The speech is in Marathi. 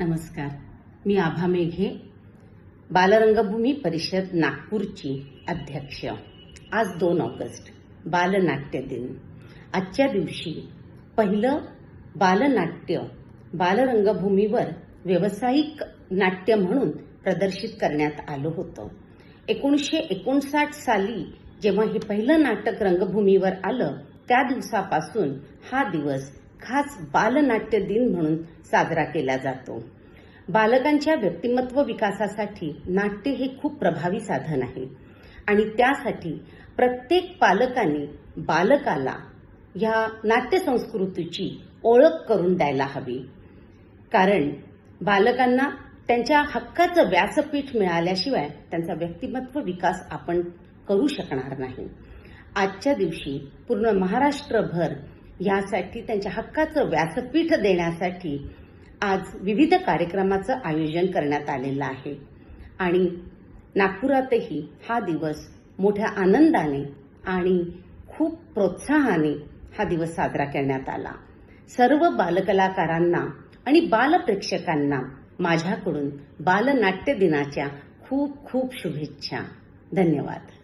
नमस्कार. मी आभा मेघे बालरंगभूमी परिषद नागपूरची अध्यक्ष. आज दोन ऑगस्ट बालनाट्य दिन. आजच्या दिवशी पहिलं बालनाट्य बालरंगभूमीवर व्यावसायिक नाट्य म्हणून प्रदर्शित करण्यात आलं होतं. एकोणीसशे एकोणसाठ साली जेव्हा हे पहिलं नाटक रंगभूमीवर आलं त्या दिवसापासून हा दिवस खास बालनाट्य दिन म्हणून साजरा केला जातो. बालकांच्या व्यक्तिमत्व विकासासाठी नाट्य हे खूप प्रभावी साधन आहे. आणि त्यासाठी प्रत्येक पालकाने बालकाला या नाट्य संस्कृतीची ओळख करून द्यायला हवी. कारण बालकांना त्यांच्या हक्काचं व्यासपीठ मिळाल्याशिवाय त्यांचा व्यक्तिमत्व विकास आपण करू शकणार नाही. आजच्या दिवशी पूर्ण महाराष्ट्रभर यासाठी त्यांच्या हक्काचं व्यासपीठ देण्यासाठी आज विविध कार्यक्रमाचं आयोजन करण्यात आलेलं आहे. आणि नागपुरातही हा दिवस मोठ्या आनंदाने आणि खूप प्रोत्साहाने हा दिवस साजरा करण्यात आला. सर्व बालकलाकारांना आणि बालप्रेक्षकांना माझ्याकडून बालनाट्य दिनाच्या खूप खूप शुभेच्छा. धन्यवाद.